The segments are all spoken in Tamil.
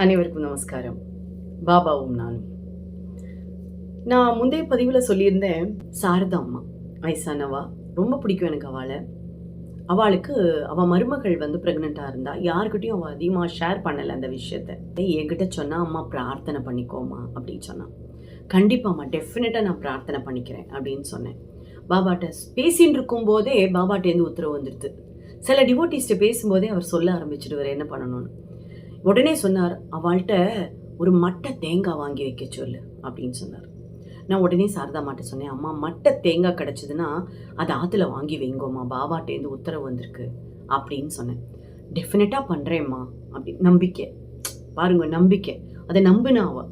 அனைவருக்கும் நமஸ்காரம். பாபாவும் நானும். நான் முந்தைய பதிவில் சொல்லியிருந்தேன் சாரதா அம்மா வயசானவா ரொம்ப பிடிக்கும் எனக்கு அவளை. அவளுக்கு அவள் மருமகள் வந்து ப்ரெக்னெண்ட்டாக இருந்தா யாருக்கிட்டையும் அவள் அதிகமாக ஷேர் பண்ணலை அந்த விஷயத்த. என்கிட்ட சொன்னால் அம்மா பிரார்த்தனை பண்ணிக்கோமா அப்படின்னு சொன்னான் கண்டிப்பாம்மா டெஃபினட்டாக நான் பிரார்த்தனை பண்ணிக்கிறேன் அப்படின்னு சொன்னேன். பாபாட்ட பேசின்னு இருக்கும்போதே பாபாட்டேருந்து உத்தரவு வந்துடுது சில டிவோட்டிஸ்ட்டு பேசும்போதே அவர் சொல்ல ஆரம்பிச்சிடுவார் என்ன பண்ணணும்னு. உடனே சொன்னார் அவள்கிட்ட ஒரு மட்டை தேங்காய் வாங்கி வைக்க சொல்லு அப்படின்னு சொன்னார். நான் உடனே சாரதா மாட்ட சொன்னேன் அம்மா மட்டை தேங்காய் கிடச்சிதுன்னா அதை ஆற்றுல வாங்கி வைங்கோம்மா பாபாட்டேருந்து உத்தரவு வந்திருக்கு அப்படின்னு சொன்னேன். டெஃபினட்டாக பண்ணுறேம்மா அப்படி நம்பிக்கை. பாருங்க நம்பிக்கை. அதை நம்பினா அவள்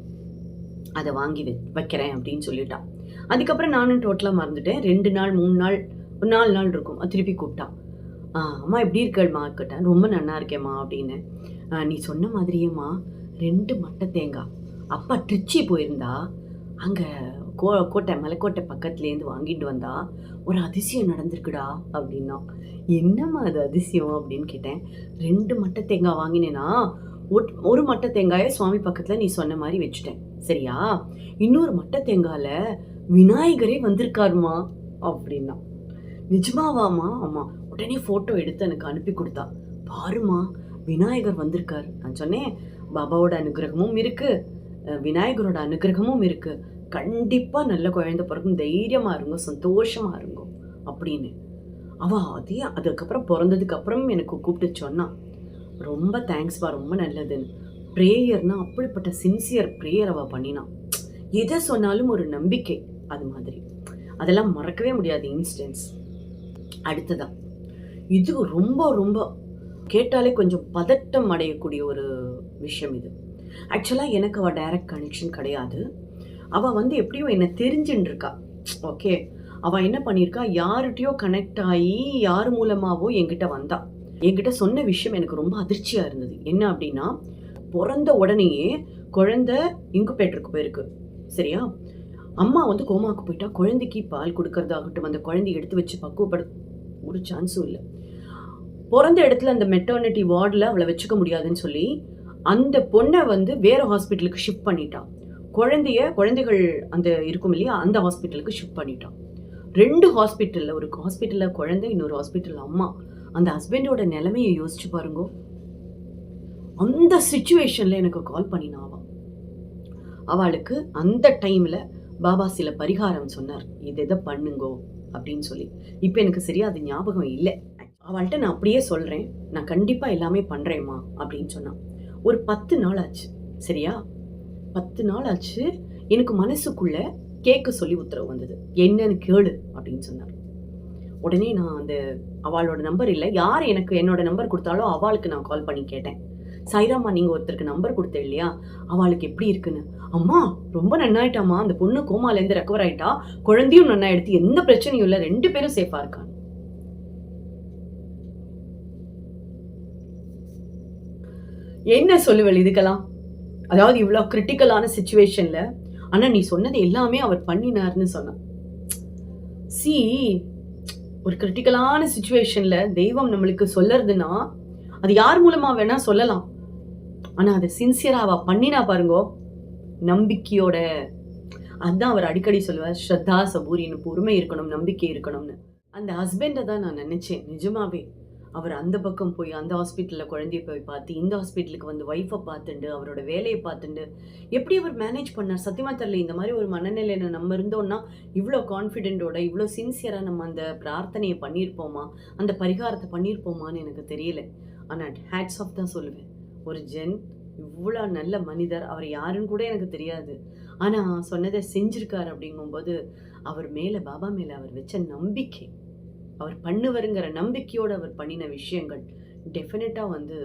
அதை வாங்கி வை வைக்கிறேன் அப்படின்னு சொல்லிட்டான் அதுக்கப்புறம் நானும் டோட்டலாக மறந்துட்டேன். ரெண்டு நாள் மூணு நாள் ஒரு நாலு நாள் இருக்கும். திருப்பி கூப்பிட்டா. அம்மா எப்படி இருக்கள்மா? கேட்டேன். ரொம்ப நல்லா இருக்கேம்மா அப்படின்னு. நீ சொன்ன மாதிரியேம்மா ரெண்டு மட்டை தேங்காய். அப்பா ட்ரிச்சி போயிருந்தா அங்கே கோ கோட்டை மலைக்கோட்டை பக்கத்துலேருந்து வாங்கிட்டு வந்தா ஒரு அதிசயம் நடந்திருக்குடா அப்படின்னா. என்னம்மா அது அதிசயம்? அப்படின்னு கேட்டேன். ரெண்டு மட்டை தேங்காய் வாங்கினேன்னா ஒட்- ஒரு மட்டை தேங்காயை சுவாமி பக்கத்தில் நீ சொன்ன மாதிரி வச்சுட்டேன். சரியா? இன்னொரு மட்டை தேங்காயில் விநாயகரே வந்திருக்காருமா? அப்படின்னா. நிஜமாவாமா ஆமாம் உடனே ஃபோட்டோ எடுத்து எனக்கு அனுப்பி கொடுத்தா. பாருமா விநாயகர் வந்திருக்கார். நான் சொன்னேன் பாபாவோட அனுகிரகமும் இருக்குது விநாயகரோட அனுகிரகமும் இருக்குது கண்டிப்பாக நல்ல குழந்தை பிறக்கும் தைரியமாக இருங்க சந்தோஷமாக இருங்க அப்படின்னு. அவள் அதே அதுக்கப்புறம் பிறந்ததுக்கு அப்புறம் எனக்கு கூப்பிட்டு சொன்னான் ரொம்ப தேங்க்ஸ்பா ரொம்ப நல்லதுன்னு ப்ரேயர்னா அப்படிப்பட்ட சின்சியர் ப்ரேயர் அவள் பண்ணினான் எதை சொன்னாலும் ஒரு நம்பிக்கை அது மாதிரி. அதெல்லாம் மறக்கவே முடியாது இன்ஸ்டன்ஸ் அடுத்ததான் இது ரொம்ப ரொம்ப கேட்டாலே கொஞ்சம் பதட்டம் அடையக்கூடிய ஒரு விஷயம் இது. ஆக்சுவலாக எனக்கு அவள் டைரக்ட் கனெக்ஷன் கிடையாது. அவள் வந்து எப்படியோ என்னை தெரிஞ்சுன்னு இருக்கா ஓகே அவள் என்ன பண்ணியிருக்கா யார்கிட்டயோ கனெக்ட் ஆகி யார் மூலமாகவோ என்கிட்ட வந்தா. என்கிட்ட சொன்ன விஷயம் எனக்கு ரொம்ப அதிர்ச்சியாக இருந்தது. என்ன அப்படின்னா பிறந்த உடனேயே குழந்த இன்குபேட்டருக்கு போயிருக்கு. சரியா? அம்மா வந்து கோமாவுக்கு போயிட்டா குழந்தைக்கு பால் கொடுக்கறதாகட்டும் அந்த குழந்தைய எடுத்து வச்சு பக்குவப்பட ஒரு சான்ஸும் இல்லை. பிறந்த இடத்துல அந்த மெட்டர்னிட்டி வார்டில் அவளை வச்சுக்க முடியாதுன்னு சொல்லி அந்த பொண்ணை வந்து வேறு ஹாஸ்பிட்டலுக்கு ஷிஃப்ட் பண்ணிட்டான் குழந்தைய குழந்தைகள் அந்த இருக்கும் இல்லையா அந்த ஹாஸ்பிட்டலுக்கு ஷிஃப்ட் பண்ணிட்டான் ரெண்டு ஹாஸ்பிட்டலில் ஒரு ஹாஸ்பிட்டலில் குழந்தை இன்னொரு ஹாஸ்பிட்டலில் அம்மா. அந்த ஹஸ்பண்டோட நிலைமையை யோசிச்சு பாருங்க. அந்த சுச்சுவேஷனில் எனக்கு கால் பண்ணினா அவளுக்கு அந்த டைமில் பாபா சில பரிகாரம் சொன்னார். இது இதை பண்ணுங்கோ? அப்படின்னு சொல்லி. இப்போ எனக்கு சரியா அது ஞாபகம் இல்லை. அவள்கிட்ட நான் அப்படியே சொல்கிறேன் நான் கண்டிப்பாக எல்லாமே பண்ணுறேம்மா அப்படின்னு சொன்னான். ஒரு பத்து நாள் ஆச்சு. சரியா? பத்து நாள் ஆச்சு. எனக்கு மனசுக்குள்ள கேட்க சொல்லி உத்தரவு வந்தது. என்னன்னு கேளு அப்படின்னு சொன்னார். உடனே நான் அந்த அவளோட நம்பர் இல்லை யார் எனக்கு என்னோட நம்பர் கொடுத்தாலோ அவளுக்கு நான் கால் பண்ணி கேட்டேன். சைராமா நீங்கள் ஒருத்தருக்கு நம்பர் கொடுத்த இல்லையா? அவளுக்கு எப்படி இருக்குன்னு? அம்மா ரொம்ப நன்னாயிட்டாம்மா. அந்த பொண்ணு கோமாலேருந்து ரெக்கவர் ஆயிட்டா. குழந்தையும் நன்னா எடுத்து எந்த பிரச்சனையும் இல்லை. ரெண்டு பேரும் சேஃபாக இருக்காங்க. என்ன சொல்லுவல் இதுக்கெல்லாம் அதாவது இவ்வளோ கிரிட்டிக்கலான சுச்சுவேஷனில் ஆனால் நீ சொன்னது எல்லாமே அவர் பண்ணினார்னு சொன்னான். சி ஒரு கிரிட்டிக்கலான சுச்சுவேஷனில் தெய்வம் நம்மளுக்கு சொல்லறதுன்னா அது யார் மூலமாக வேணால் சொல்லலாம். ஆனால் அதை சின்சியராக அவ பண்ணினா பாருங்கோ நம்பிக்கையோட. அதுதான் அவர் அடிக்கடி சொல்லுவார் ஸ்ரத்தா சபூரின்னு பொறுமை இருக்கணும் நம்பிக்கை இருக்கணும்னு. அந்த ஹஸ்பண்டை தான் நான் நினச்சேன் நிஜமாவே. அவர் அந்த பக்கம் போய் அந்த ஹாஸ்பிட்டலில் குழந்தைய போய் பார்த்து இந்த ஹாஸ்பிட்டலுக்கு வந்து ஒய்ஃபை பார்த்துண்டு அவரோட வேலையை பார்த்துண்டு எப்படி அவர் மேனேஜ் பண்ணார்? சத்தியமா தெரியல இந்த மாதிரி ஒரு மனநிலையில நம்ம இருந்தோம்னா இவ்வளோ கான்ஃபிடென்ட்டோட இவ்வளோ சின்சியராக நம்ம அந்த பிரார்த்தனையை பண்ணியிருப்போமா? அந்த பரிகாரத்தை பண்ணியிருப்போமான்னு எனக்கு தெரியல. ஆனால் ஹேட்ஸ் ஆஃப் தான் சொல்லுவேன். ஒரு ஜென் இவ்வளோ நல்ல மனிதர் அவர் யாருன்னு கூட எனக்கு தெரியாது. ஆனால் சொன்னதை செஞ்சுருக்கார் அப்படிங்கும்போது அவர் மேலே பாபா மேலே அவர் வச்ச நம்பிக்கை அவர் பண்ணுவாருங்கிற நம்பிக்கையோடு அவர் பண்ணின விஷயங்கள் டெஃபினட்டாக வந்து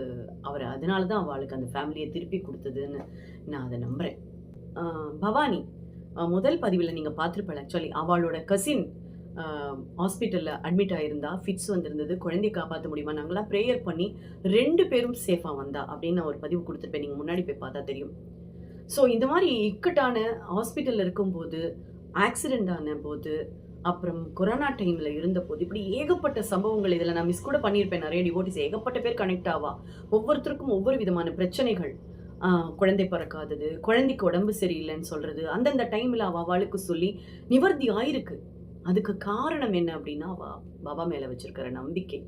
அவர் அதனால தான் அவளுக்கு அந்த ஃபேமிலியை திருப்பி கொடுத்ததுன்னு நான் அதை நம்புகிறேன் பவானி முதல் பதிவில் நீங்கள் பார்த்துருப்பேன் ஆக்சுவலி அவளோட கசின் ஹாஸ்பிட்டலில் அட்மிட் ஆகியிருந்தா ஃபிட்ஸ் வந்திருந்தது குழந்தைய காப்பாற்ற முடியுமா? நாங்களாம் ப்ரேயர் பண்ணி ரெண்டு பேரும் சேஃபாக வந்தா அப்படின்னு நான் ஒரு பதிவு கொடுத்துருப்பேன். நீங்கள் முன்னாடி போய் பார்த்தா தெரியும். ஸோ இந்த மாதிரி இக்கட்டான ஹாஸ்பிட்டலில் இருக்கும்போது ஆக்சிடெண்ட் ஆன போது அப்புறம் கொரோனா டைமில் இருந்தபோது இப்படி ஏகப்பட்ட சம்பவங்கள் இதில் நான் மிஸ் கூட பண்ணியிருப்பேன். நிறைய டிவோட்டிஸ் ஏகப்பட்ட பேர் கனெக்ட் ஆவா? ஒவ்வொருத்தருக்கும் ஒவ்வொரு விதமான பிரச்சனைகள். குழந்தை பிறக்காதது குழந்தைக்கு உடம்பு சரியில்லைன்னு சொல்கிறது அந்தந்த டைமில் அவ அவளுக்கு சொல்லி நிவர்த்தி ஆயிருக்கு. அதுக்கு காரணம் என்ன அப்படின்னா பாபா மேல வச்சிருக்கிற நம்பிக்கை.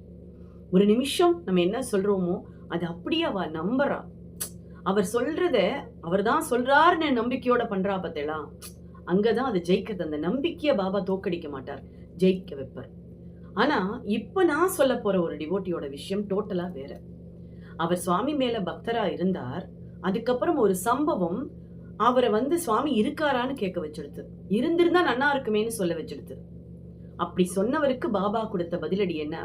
ஒரு நிமிஷம் நம்ம என்ன சொல்றோமோ அது அப்படியே அவ நம்புறா. அவர் சொல்கிறத அவர் தான் சொல்றாருன்னு நம்பிக்கையோட பண்றா அங்கே அங்கதான் அது ஜெயிக்கிறது. அந்த நம்பிக்கையை பாபா தோக்கடிக்க மாட்டார். ஜெயிக்க வைப்பார். ஆனா இப்ப நான் சொல்ல போற ஒரு டிவோட்டியோட விஷயம் டோட்டலா வேற. அவர் சுவாமி மேல பக்தரா இருந்தார். அதுக்கப்புறம் ஒரு சம்பவம் அவரை வந்து சுவாமி இருக்காரான்னு கேட்க வச்சிருது இருந்திருந்தா நன்னா இருக்குமேன்னு சொல்ல வச்சிருது அப்படி சொன்னவருக்கு பாபா கொடுத்த பதிலடி என்ன?